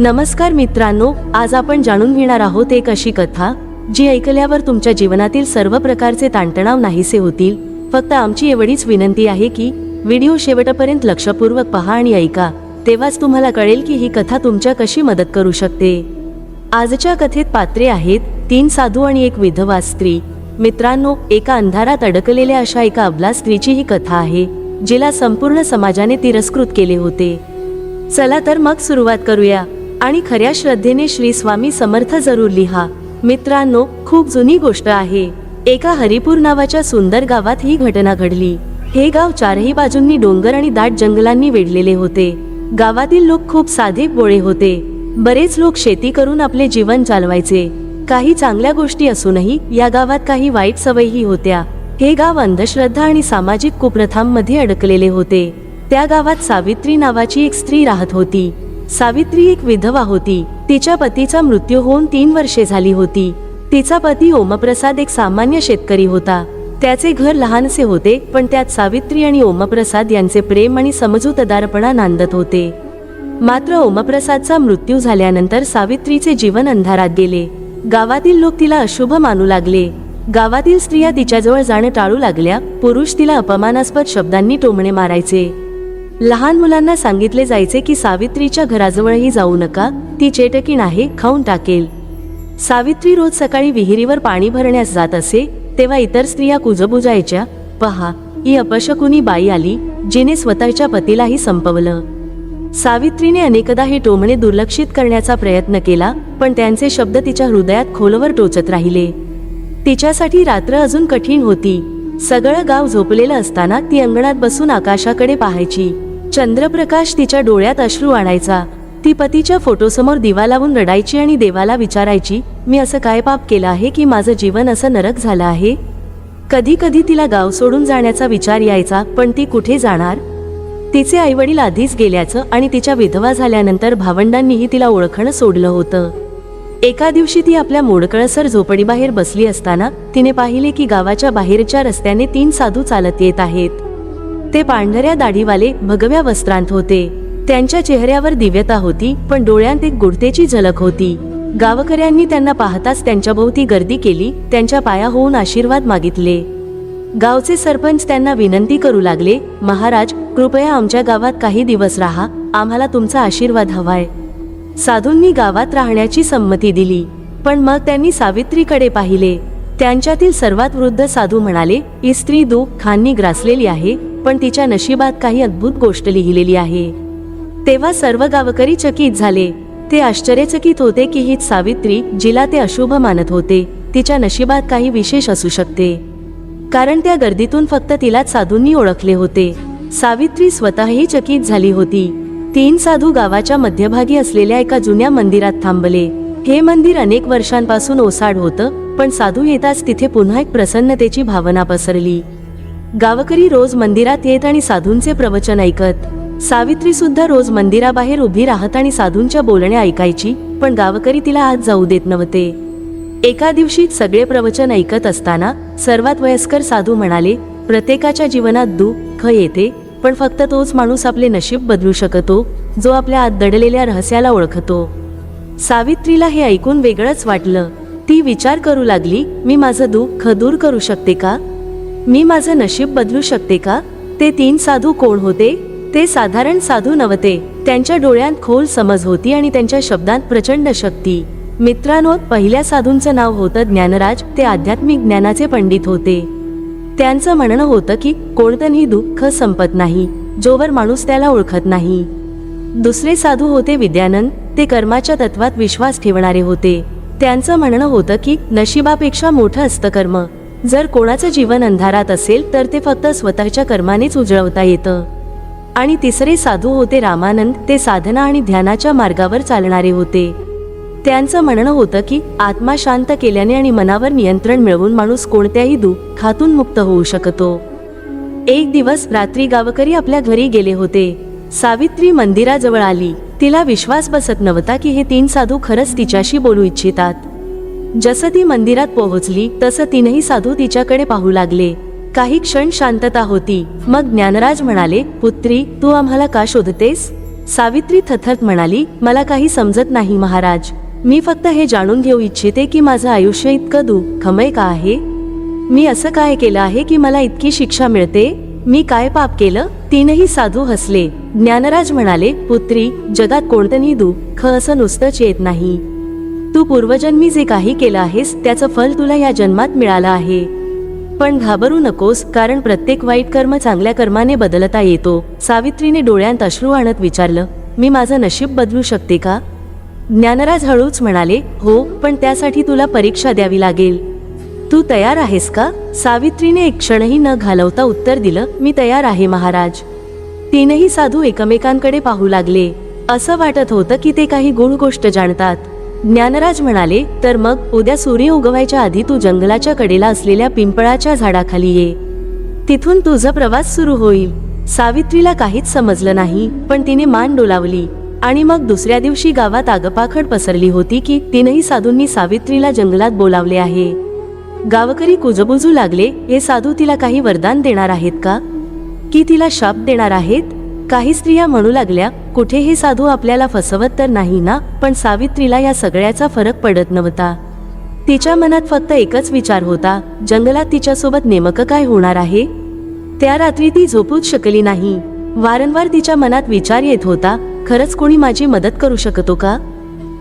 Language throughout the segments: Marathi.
नमस्कार मित्रांनो आज आपण जाणून घेणार आहोत एक अशी कथा जी ऐकल्यावर तुमच्या जीवनातील सर्व प्रकारचे ताणतणाव नाहीसे होतील. फक्त आमची एवढीच विनंती आहे की व्हिडिओ शेवटपर्यंत लक्षपूर्वक पहा आणि ऐका. तेव्हाच तुम्हाला कळेल की ही कथा तुमच्या कशी मदत करू शकते. आजच्या कथेत पात्रे आहेत तीन साधू आणि एक विधवा स्त्री. मित्रांनो एका अंधारात अडकलेल्या अशा एका अबला स्त्रीची ही कथा आहे जिला संपूर्ण समाजाने तिरस्कृत केले होते. चला तर मग सुरुवात करूया. आणि खऱ्या श्रद्धेने श्री स्वामी समर्थ जरूर लिहा. मित्रांनो खूप जुनी गोष्ट आहे. एका हरिपूर नावाच्या सुंदर गावात ही घटना घडली. हे गाव चारही बाजूंनी डोंगर आणि दाट जंगलांनी वेढलेले होते. गावातील लोक खूप साधे बोळे होते. बरेच लोक शेती करून आपले जीवन चालवायचे. काही चांगल्या गोष्टी असूनही या गावात काही वाईट सवयीही होत्या. हे गाव अंधश्रद्धा आणि सामाजिक कुप्रथांमध्ये अडकलेले होते. त्या गावात सावित्री नावाची एक स्त्री राहत होती. सावित्री एक विधवा होती. तिच्या पतीचा मृत्यू होऊन तीन वर्षे झाली होती. तिचा पती ओमप्रसाद एक सामान्य शेतकरी होता. त्याचे घर लहानसे होते पण त्यात सावित्री आणि ओमप्रसाद यांचे प्रेम आणि समजूतदारपणा नांदत होते. मात्र ओमप्रसादचा मृत्यू झाल्यानंतर सावित्रीचे जीवन अंधारात गेले. गावातील लोक तिला अशुभ मानू लागले. गावातील स्त्रिया तिच्याजवळ जाणं टाळू लागल्या. पुरुष तिला अपमानास्पद शब्दांनी टोमणे मारायचे. लहान मुलांना सांगितले जायचे की सावित्रीच्या घराजवळही जाऊ नका ती चेटकीण आहे खाऊन टाकेल. सावित्री रोज सकाळी विहिरीवर पाणी भरण्यास जात असे तेव्हा इतर स्त्रिया कुजबुजायच्या पहा ही अपशकुनी बाई आली जिने स्वतःच्या पतीलाही संपवलं. सावित्रीने अनेकदा हे टोमणे दुर्लक्षित करण्याचा प्रयत्न केला पण त्यांचे शब्द तिच्या हृदयात खोलवर टोचत राहिले. तिच्यासाठी रात्र अजून कठीण होती. सगळं गाव झोपलेलं असताना ती अंगणात बसून आकाशाकडे पाहायची. चंद्रप्रकाश तिच्या डोळ्यात अश्रू आणायचा. ती पतीच्या फोटोसमोर दिवा लावून रडायची आणि देवाला विचारायची मी असं काय पाप केलं आहे की माझं जीवन असं नरक झालं आहे? कधी कधी तिला गाव सोडून जाण्याचा विचार यायचा पण ती कुठे जाणार? तिचे आईवडील आधीच गेल्याचं आणि तिच्या विधवा झाल्यानंतर भावंडांनीही तिला ओळखणं सोडलं होतं. एका दिवशी ती आपल्या मोडकळसर झोपडीबाहेर बसली असताना तिने पाहिले की गावाच्या बाहेरच्या रस्त्याने तीन साधू चालत येत आहेत. ते पांढऱ्या दाढीवाले भगव्या वस्त्रांत होते. त्यांच्या चेहऱ्यावर दिव्यता होती पण डोळ्यांत एक गुडतेची झलक होती. गावकऱ्यांनी त्यांना पाहताच त्यांच्याभोवती गर्दी केली त्यांच्या पाया होऊन आशीर्वाद मागितले. गावचे सरपंच त्यांना विनंती करू लागले महाराज कृपया आमच्या गावात काही दिवस राहा आम्हाला तुमचा आशीर्वाद हवाय. साधूंनी गावात राहण्याची संमती दिली पण मग त्यांनी सावित्रीकडे पाहिले. त्यांच्यातील सर्वात वृद्ध साधू म्हणाले ही स्त्री दुःख खांनी ग्रासलेली आहे पण तिच्या नशिबात काही अद्भुत गोष्ट लिहिलेली आहे. तेव्हा सर्व गावकरी चकित झाले. ते आश्चर्यचकित होते की हीच सावित्री जिला ते अशुभ मानत होते तिच्या नशिबात काही विशेष असू शकते. कारण त्या गर्दीतून फक्त तिलाच साधूंनी ओळखले होते. सावित्री स्वतःही चकित झाली होती. तीन साधू गावाच्या मध्यभागी असलेल्या एका जुन्या मंदिरात थांबले. हे मंदिर अनेक वर्षांपासून ओसाड होतं पण साधू येताच तिथे पुन्हा एक प्रसन्नतेची भावना पसरली. गावकरी रोज मंदिरात येत आणि साधूंचे प्रवचन ऐकत. सावित्री सुद्धा रोज मंदिराबाहेर उभी राहत आणि साधूंच्या बोलणे ऐकायची पण गावकरी तिला आज जाऊ देत नव्हते. एका दिवशी सगळे प्रवचन ऐकत असताना सर्वात वयस्कर साधू म्हणाले प्रत्येकाच्या जीवनात दुःख येते पण फक्त तोच माणूस आपले नशीब बदलू शकतो जो आपल्या आत दडलेल्या रहस्याला ओळखतो. सावित्रीला हे ऐकून वेगळंच वाटलं. ती विचार करू लागली मी माझं दुःख दूर करू शकते का? मी माझं नशीब बदलू शकते का? ते तीन साधू कोण होते? ते साधारण साधू नव्हते. त्यांच्या डोळ्यांत खोल समज होती आणि त्यांच्या शब्दांत प्रचंड शक्ती. मित्रांनो पहिल्या साधूंचं नाव होतं ज्ञानराज. ते आध्यात्मिक ज्ञानाचे पंडित होते. त्यांचं म्हणणं होतं की कोणतंही दुःख संपत नाही. जोवर माणूस त्याला ओळखत नाही. दुसरे साधू होते विद्यानंद. ते कर्माच्या तत्वात विश्वास ठेवणारे होते. त्यांचं म्हणणं होतं की नशिबापेक्षा मोठं असतं कर्म जर कोणाचं जीवन अंधारात असेल तर ते फक्त स्वतःच्या कर्मानेच उजळवता येतं. आणि तिसरे साधू होते रामानंद ते साधना आणि ध्यानाच्या मार्गावर चालणारे होते. त्यांचं म्हणणं होतं की आत्मा शांत केल्याने आणि मनावर नियंत्रण मिळवून माणूस कोणत्याही दुःखातून मुक्त होऊ शकतो. एक दिवस रात्री गावकरी आपल्या घरी गेले होते. सावित्री मंदिराजवळ आली. तिला विश्वास बसत नव्हता की हे तीन साधू खरंच तिच्याशी बोलू इच्छितात. जसं ती मंदिरात पोहोचली तसं तीनही साधू तिच्याकडे पाहू लागले. काही क्षण शांतता होती. मग ज्ञानराज म्हणाले पुत्री तू आम्हाला का शोधतेस? सावित्री थथत म्हणाली मला काही समजत नाही महाराज. मी फक्त हे जाणून घेऊ इच्छिते की माझं आयुष्य इतकं दुःखमय का आहे? मी असं काय केलं आहे की मला इतकी शिक्षा मिळते? मी काय पाप केलं? तीनही साधू हसले. ज्ञानराज म्हणाले पुत्री जगात कोणतंही दुःख असं नुसतंच येत नाही. तू पूर्वजन्मी जे काही केलं आहेस त्याचं फल तुला या जन्मात मिळालं आहे. पण घाबरू नकोस कारण प्रत्येक वाईट कर्म चांगल्या कर्माने बदलता येतो. सावित्रीने डोळ्यांत अश्रू आणत विचारलं मी माझं नशीब बदलू शकते का? ज्ञानराज हळूच म्हणाले हो पण त्यासाठी तुला परीक्षा द्यावी लागेल. तू तयार आहेस का? सावित्रीने एक क्षणही न घालवता उत्तर दिलं मी तयार आहे महाराज. तीनही साधू एकमेकांकडे पाहू लागले. असं वाटत होतं की ते काही गुण गोष्ट जाणतात. ज्ञानराज म्हणाले तर मग उद्या सूर्य उगवायच्या आधी तू जंगलाच्या कडेला असलेल्या पिंपळाच्या झाडाखाली ये. तिथून तुझा प्रवास सुरू होईल. सावित्रीला काहीच समजलं नाही पण तिने मान डोलावली. आणि मग दुसऱ्या दिवशी गावात आगपाखड पसरली होती की तीनही साधूंनी सावित्रीला जंगलात बोलावले आहे. गावकरी कुजबुजू लागले हे साधू तिला काही वरदान देणार आहेत का? की तिला शाप देणार आहेत? काही स्त्रिया म्हणू लागल्या कुठेही साधू आपल्याला फसवत तर नाही ना? पण सावित्रीला या सगळ्याचा फरक पडत नव्हता. तिच्या मनात फक्त एकच विचार होता जंगलात तिच्यासोबत नेमकं काय होणार आहे? त्या रात्री ती झोपूच शकली नाही. वारंवार तिच्या मनात विचार येत होता खरंच कोणी माझी मदत करू शकतो का?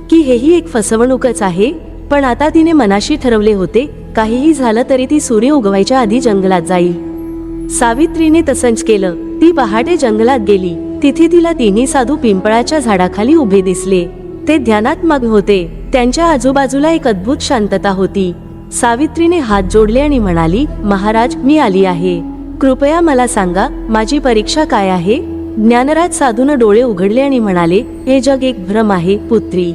की हेही एक फसवणूकच आहे? पण आता तिने मनाशी ठरवले होते काहीही झालं तरी ती सूर्य उगवायच्या आधी जंगलात जाईल. सावित्रीने तसंच केलं. ती पहाटे जंगलात गेली. तिथे तिला तिन्ही साधू पिंपळाच्या झाडाखाली उभे दिसले. ते ध्यानात होते. त्यांच्या आजूबाजूला एक अद्भुत शांतता होती. सावित्रीने हात जोडले आणि म्हणाली महाराज मी आली आहे. कृपया मला सांगा माझी परीक्षा काय आहे? ज्ञानराज साधून डोळे उघडले आणि म्हणाले हे जग एक भ्रम आहे पुत्री.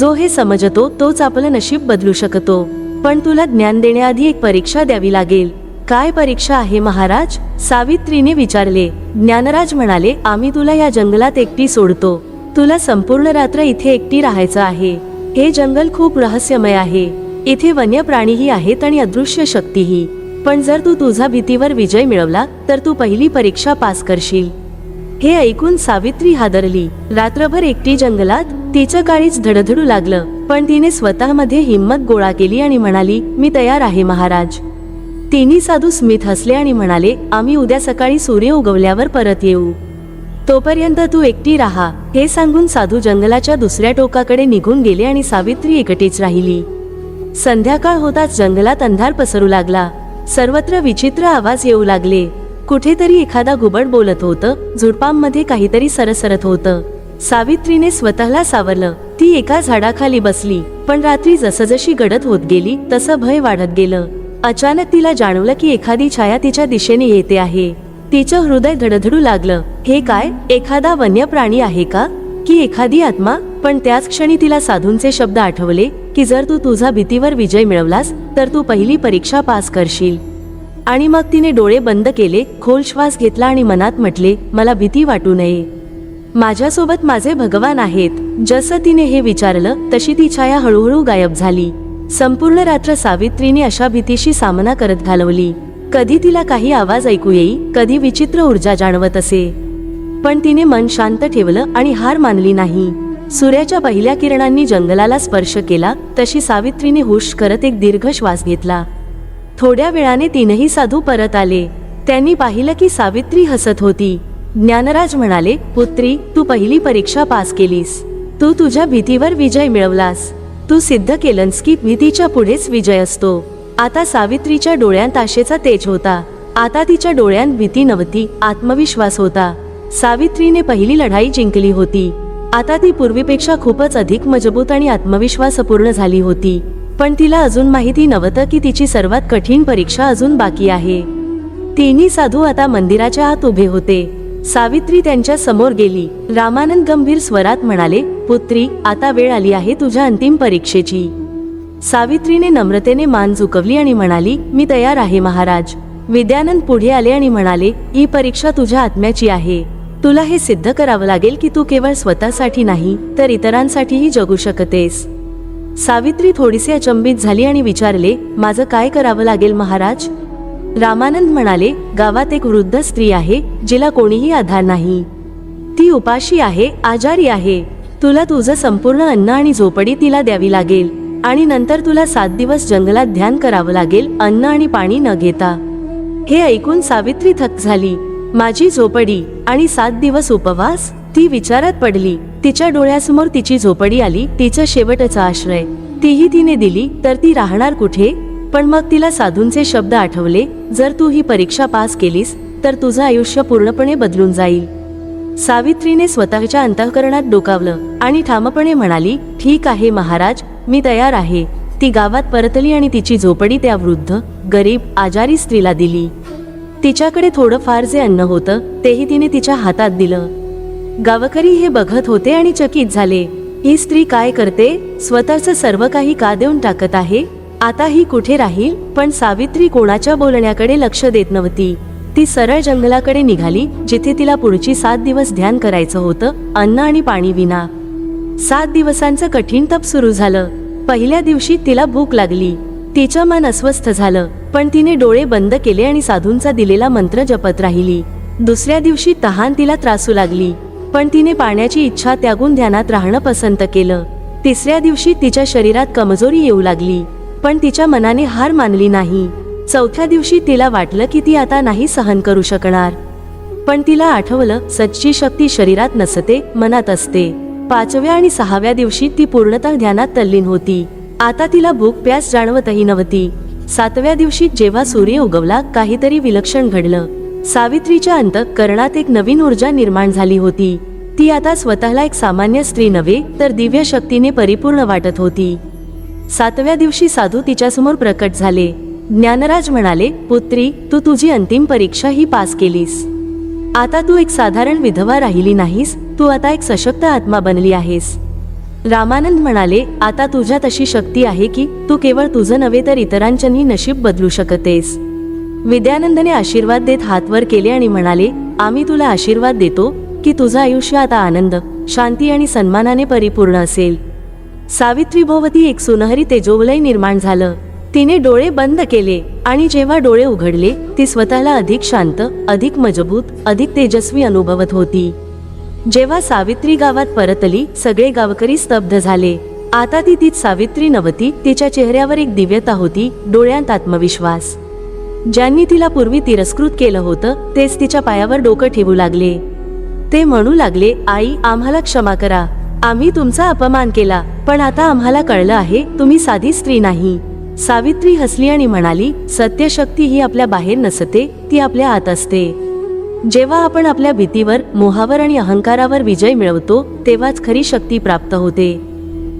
जो हे समजतो तोच आपलं नशीब बदलू शकतो. पण तुला ज्ञान देण्याआधी एक परीक्षा द्यावी लागेल. काय परीक्षा आहे महाराज? सावित्रीने विचारले. ज्ञानराज म्हणाले आम्ही तुला या जंगलात एकटी सोडतो. तुला संपूर्ण रात्र इथे एकटी राहायचं आहे. हे जंगल खूप रहस्यमय आहे. इथे वन्य प्राणीही आहेत आणि अदृश्य शक्तीही. पण जर तू तुझा भीतीवर विजय मिळवला तर तू पहिली परीक्षा पास करशील. हे ऐकून सावित्री हादरली. रात्रभर एकटी जंगलात तिचं काळीच धडधडू लागलं. पण तिने स्वतःमध्ये हिंमत गोळा केली आणि म्हणाली मी तयार आहे महाराज. तिन्ही साधू स्मित हसले आणि म्हणाले आम्ही उद्या सकाळी सूर्य उगवल्यावर परत येऊ. तोपर्यंत तू एकटी राहा. हे सांगून साधू जंगलाच्या दुसऱ्या टोकाकडे निघून गेले आणि सावित्री एकटीच राहिली. संध्याकाळ होताच जंगलात अंधार पसरू लागला. सर्वत्र विचित्र आवाज येऊ लागले. कुठेतरी एखादा घुबड बोलत होतं. झुडपांमध्ये काहीतरी सरसरत होतं. सावित्रीने स्वतःला सावरलं. ती एका झाडाखाली बसली. पण रात्री जसजशी गडद होत गेली तसं भय वाढत गेलं. अचानक तिला जाणवलं की एखादी छाया तिच्या दिशेने येते आहे. तिचं हृदय धडधडू लागलं. हे काय? एखादा वन्य प्राणी आहे का? की एखादी आत्मा? पण त्याच क्षणी तिला साधूंचे शब्द आठवले की जर तू तुझा भीतीवर विजय मिळवलास तर तू पहिली परीक्षा पास करशील. आणि मग तिने डोळे बंद केले खोल श्वास घेतला आणि मनात म्हटले मला भीती वाटू नये. माझ्यासोबत माझे भगवान आहेत. जसं तिने हे विचारलं तशी ती छाया हळूहळू गायब झाली. संपूर्ण रात्र सावित्रीने अशा भीतीशी सामना करत घालवली. कधी तिला काही आवाज ऐकू येई कधी विचित्र ऊर्जा जाणवत असे. पण तिने मन शांत ठेवलं आणि हार मानली नाही. सूर्याच्या पहिल्या किरणांनी जंगलाला स्पर्श केला तशी सावित्रीने हुश करत एक दीर्घ श्वास घेतला. थोड्या वेळाने तीनही साधू परत आले. त्यांनी पाहिलं की सावित्री हसत होती. ज्ञानराज म्हणाले पुत्री तू पहिली परीक्षा पास केलीस. तू तुझ्या भीतीवर विजय मिळवलास. तू सिद्ध केलंस की भीतीच्या पुढेच विजय असतो. आता सावित्रीच्या डोळ्यांत आशेचा तेज होता. आता तिच्या डोळ्यांत भीती नव्हती आत्मविश्वास होता. सावित्रीने पहिली लढाई जिंकली होती. आता ती पूर्वीपेक्षा खूपच अधिक मजबूत आणि आत्मविश्वासपूर्ण झाली होती. पण तिला अजून माहिती नव्हतं की तिची सर्वात कठीण परीक्षा अजून बाकी आहे. तिन्ही साधू आता मंदिराच्या आत उभे होते. सावित्री त्यांच्यासमोर गेली. रामानंद गंभीर स्वरात म्हणाले पुत्री आता वेळ आली आहे तुझ्या अंतिम परीक्षेची. सावित्रीने नम्रतेने मान झुकवली आणि म्हणाली मी तयार आहे महाराज. विद्यानंद पुढे आले आणि म्हणाले ही परीक्षा तुझ्या आत्म्याची आहे. तुला हे सिद्ध करावं लागेल की तू केवळ स्वतःसाठी नाही तर इतरांसाठीही जगू शकतेस. सावित्री थोडीशी अचंबित झाली आणि विचारले माझं काय करावं लागेल महाराज? रामानंद म्हणाले गावात एक वृद्ध स्त्री आहे जिला कोणीही आधार नाही. ती उपाशी आहे आजारी आहे. तुला तुझं संपूर्ण अन्न आणि झोपडी तिला द्यावी लागेल. आणि नंतर तुला सात दिवस जंगलात ध्यान करावं लागेल अन्न आणि पाणी न घेता. हे ऐकून सावित्री थक झाली. माझी झोपडी आणि सात दिवस उपवास? ती विचारात पडली. तिच्या डोळ्यासमोर तिची झोपडी आली तिचा शेवटचा आश्रय. तीही तिने दिली तर ती राहणार कुठे? पण मग तिला साधूंचे शब्द आठवले जर तू ही परीक्षा पास केलीस तर तुझं आयुष्य पूर्णपणे बदलून जाईल. सावित्रीने स्वतःच्या अंतःकरणात डोकावलं आणि ठामपणे म्हणाली ठीक आहे महाराज मी तयार आहे. ती गावात परतली आणि तिची झोपडी त्या वृद्ध गरीब आजारी स्त्रीला दिली. तिच्याकडे थोडंफार जे अन्न होतं तेही तिने तिच्या हातात दिलं. गावकरी हे बघत होते आणि चकित झाले. ही स्त्री काय करते? स्वतःचं सर्व काही का देऊन टाकत आहे? आता ही कुठे राहील? पण सावित्री कोणाच्या बोलण्याकडे लक्ष देत नव्हती. ती सरळ जंगलाकडे निघाली जिथे तिला पुढची सात दिवस ध्यान करायचं होतं अन्न आणि पाणी विना. सात दिवसांचं कठीण तप सुरू झालं. पहिल्या दिवशी तिला भूक लागली. तिचं मन अस्वस्थ झालं पण तिने डोळे बंद केले आणि साधूंचा दिलेला मंत्र जपत राहिली. दुसऱ्या दिवशी तहान तिला त्रासू लागली पण तिने पाण्याची इच्छा त्यागून ध्यानात राहणं पसंत केलं. तिसऱ्या दिवशी तिच्या शरीरात कमजोरी येऊ लागली. पण तिच्या मनाने हार मानली नाही. चौथ्या दिवशी तिला वाटलं की ती आता नाही सहन करू शकणार. पण तिला आठवलं सच्ची शक्ती शरीरात नसते मनात असते. पाचव्या आणि सहाव्या दिवशी ती पूर्णतः ध्यानात तल्लीन होती. आता तिला भूक प्यास जाणवतही नव्हती. सातव्या दिवशी जेव्हा सूर्य उगवला काहीतरी विलक्षण घडलं. सावित्रीच्या अंतःकरणात एक नवीन ऊर्जा निर्माण झाली होती. ती आता स्वतःला एक सामान्य स्त्री नव्हे तर दिव्य शक्तीने परिपूर्ण वाटत होती. सातव्या दिवशी साधू तिच्यासमोर प्रकट झाले. ज्ञानराज म्हणाले पुत्री तू तुझी अंतिम परीक्षा ही पास केलीस. आता तू एक साधारण विधवा राहिली नाहीस तू आता एक सशक्त आत्मा बनली आहेस. रामानंद म्हणाले आता तुझ्यात अशी शक्ती आहे की तू केवळ तुझं नव्हे तर इतरांचंही नशीब बदलू शकतेस. विद्यानंदने आशीर्वाद देत हातवर केले आणि म्हणाले आम्ही तुला आशीर्वाद देतो की तुझं आयुष्य आता आनंद शांती आणि सन्मानाने परिपूर्ण असेल. सावित्री भोवती एक सुनहरी तेजोवलय निर्माण झालं. तिने डोळे बंद केले आणि जेव्हा डोळे उघडले ती स्वतःला अधिक शांत अधिक मजबूत अधिक तेजस्वी अनुभवत होती. जेव्हा सावित्री गावात परतली सगळे गावकरी स्तब्ध झाले. आता ती तीच सावित्री नव्हती तिच्या चेहऱ्यावर एक दिव्यता होती डोळ्यांत आत्मविश्वास. ज्यांनी तिला पूर्वी तिरस्कृत केलं होतं तेच तिच्या पायावर डोकं ठेवू लागले. ते म्हणू लागले आई आम्हाला क्षमा करा. आम्ही तुमचा अपमान केला पण आता आम्हाला कळलं आहे तुम्ही साधी स्त्री नाही. सावित्री हसली आणि म्हणाली सत्यशक्ती ही आपल्या बाहेर नसते ती आपल्या आत असते. जेव्हा आपण आपल्या भीतीवर मोहावर आणि अहंकारावर विजय मिळवतो तेव्हाच खरी शक्ती प्राप्त होते.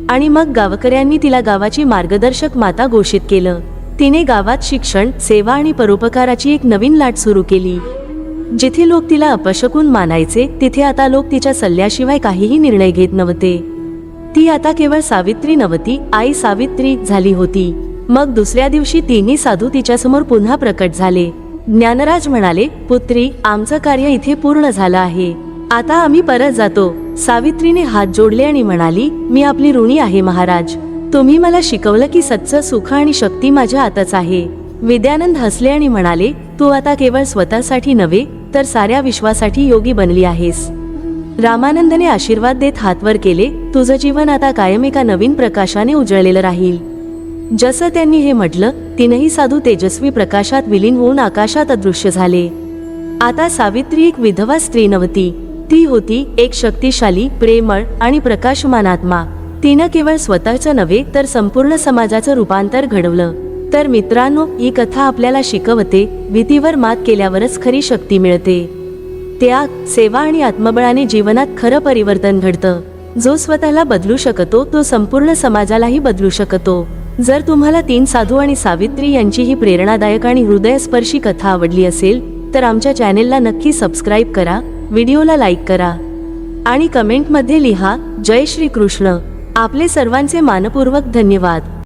आणि मग गावकऱ्यांनी तिला गावाची मार्गदर्शक माता घोषित केलं. तिने गावात शिक्षण सेवा आणि परोपकाराची एक नवीन लाट सुरू केली. जिथे लोक तिला अपशकून मानायचे तिथे आता लोक तिच्या सल्ल्याशिवाय काहीही निर्णय घेत नव्हते. ती आता केवळ सावित्री नव्हती आई सावित्री झाली होती. मग दुसऱ्या दिवशी तिन्ही साधू तिच्यासमोर पुन्हा प्रकट झाले. ज्ञानराज म्हणाले पुत्री आमचं कार्य इथे पूर्ण झालं आहे. आता आम्ही परत जातो. सावित्रीने हात जोडले आणि म्हणाली मी आपली ऋणी आहे महाराज. तुम्ही मला शिकवलं की सच्च सुख आणि शक्ती माझ्या आतच आहे. विद्यानंद हसले आणि म्हणाले तू आता केवळ स्वतःसाठी नव्हे तर साऱ्या विश्वासाठी योगी बनली आहेस. रामानंदने आशीर्वाद देत हातवर केले तुझं जीवन आता कायम एका नवीन प्रकाशाने उजळलेलं राहील. जसं त्यांनी हे म्हटलं तीनही साधू तेजस्वी प्रकाशात विलीन होऊन आकाशात अदृश्य झाले. आता सावित्री एक विधवा स्त्री नव्हती. ती होती एक शक्तिशाली प्रेमळ आणि प्रकाशमान आत्मा. तिनं केवळ स्वतःचं नव्हे तर संपूर्ण समाजाचं रूपांतर घडवलं. तर मित्रांनो ही कथा आपल्याला शिकवते भीतीवर मात केल्यावरच खरी शक्ती मिळते. त्याग सेवा आणि आत्मबळाने जीवनात खरं परिवर्तन घडतं. जो स्वतःला बदलू शकतो तो संपूर्ण समाजालाही बदलू शकतो. जर तुम्हाला तीन साधू आणि सावित्री यांची ही प्रेरणादायक आणि हृदयस्पर्शी कथा आवडली असेल तर आमच्या चॅनेलला नक्की सबस्क्राईब करा व्हिडिओला लाईक करा. आणि कमेंटमध्ये लिहा जय श्री कृष्ण आपले सर्वांचे मानपूर्वक धन्यवाद.